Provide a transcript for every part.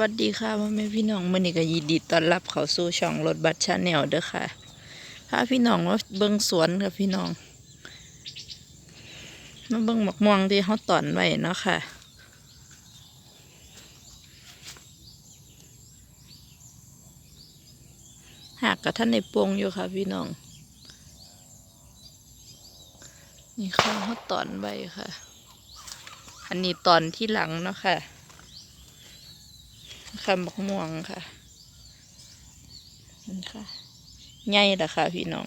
วัสดีค่ะพ่อแม่พี่น้องมื้อนี้ก็ยินดีต้อนรับเขาสู่ช่องรถบัสชาแนลเด้อค่ะพาพี่น้องมาเบิ่งสวนค่ะพี่น้องมาเบิ่งหมกม่วงที่เขาตอนไว้เนาะค่ะ หากกับท่านในปวงอยู่ค่ะพี่น้อง นี่ค่ะเขาตอนไว้ค่ะ อันนี้ตอนที่หลังเนาะค่ะ คำบักม่วงค่ะนี่ค่ะใหญ่ละค่ะพี่น้อง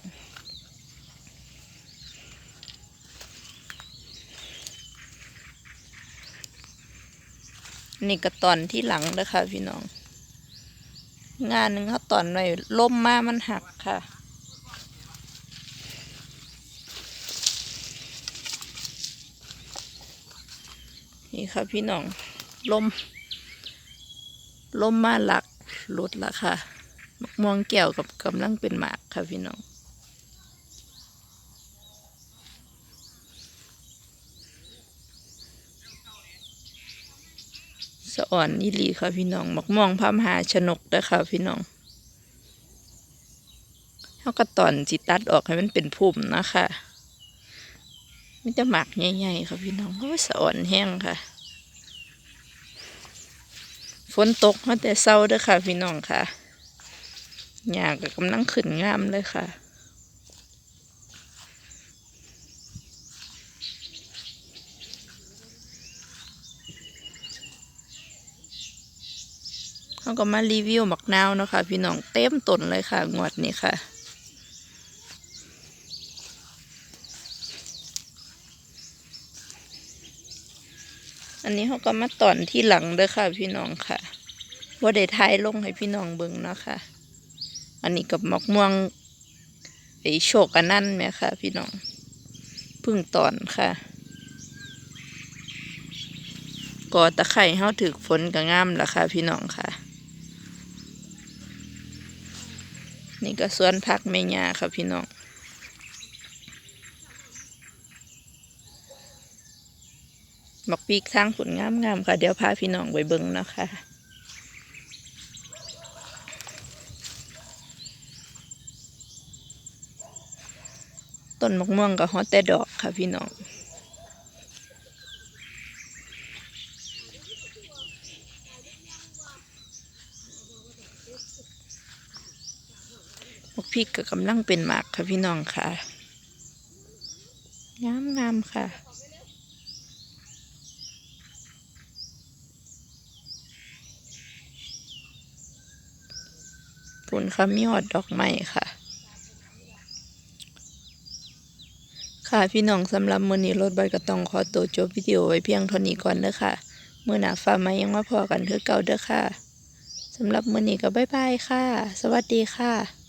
นี่ก็ตอนที่หลังนะคะพี่น้อง งานหนึ่งเขาตอนไว้ล่มมามันหักค่ะ นี่ค่ะพี่น้องลม ลมมาหลักหลุดละค่ะมะม่วงแก้วกับกำลังเป็นหมากค่ะพี่น้องสะอ่อนอีหลีค่ะพี่น้องมะม่วงพามหาชนกด้ค่ะพี่น้องเขาก็ตอนจิตัดออกให้มันเป็นพุ่มนะคะมันจะหมักใหญ่ๆค่ะพี่น้องโอ้ยสะอ่อนแห้งค่ะ นตกมาแต่เศร้าเด้อค่ะ พี่น้องค่ะหญ้าก็กำลังขึ้นงามเลยค่ะเขาก็มารีวิวหมักนาวเนาะค่ะ พี่น้องเต็มต้นเลยค่ะ งวดนี้ค่ะ อันนี้เขาก็มาตอนที่หลังเด้อค่ะ พี่น้องค่ะว่าได้ทายลงให้พี่น้องเบิ่งเนาะค่ะ อันนี้กับมอกม่วงไอโชคอันนั่นไหมค่ะ พี่น้องพึ่งตอนค่ะกอตะไคร่เฮาถึกฝนก็งามละค่ะ พี่น้องค่ะ นี่ก็สวนผักแม่ยาค่ะพี่น้อง บักปีกทางผลงามๆค่ะ เดี๋ยวพาพี่น้องไปเบิ่งนะคะต้นมะม่วงกับฮอตแต่ดอกค่ะพี่น้องบักพริกก็กำลังเป็นหมากค่ะพี่น้องค่ะ งามงามๆค่ะ ปุ่นค่ะมีหอดดอกไม้ค่ะ ค่ะพี่น้องสำหรับมื้อนี้รถใบก็ต้องขอตัวจบวิดีโอไว้เพียงเท่านี้ก่อนเด้อค่ะมื้อหน้าฟ้ามายังมาพอกันคือเก่าเด้อค่ะสำหรับมื้อนี้ก็บ๊ายบายค่ะ สวัสดีค่ะ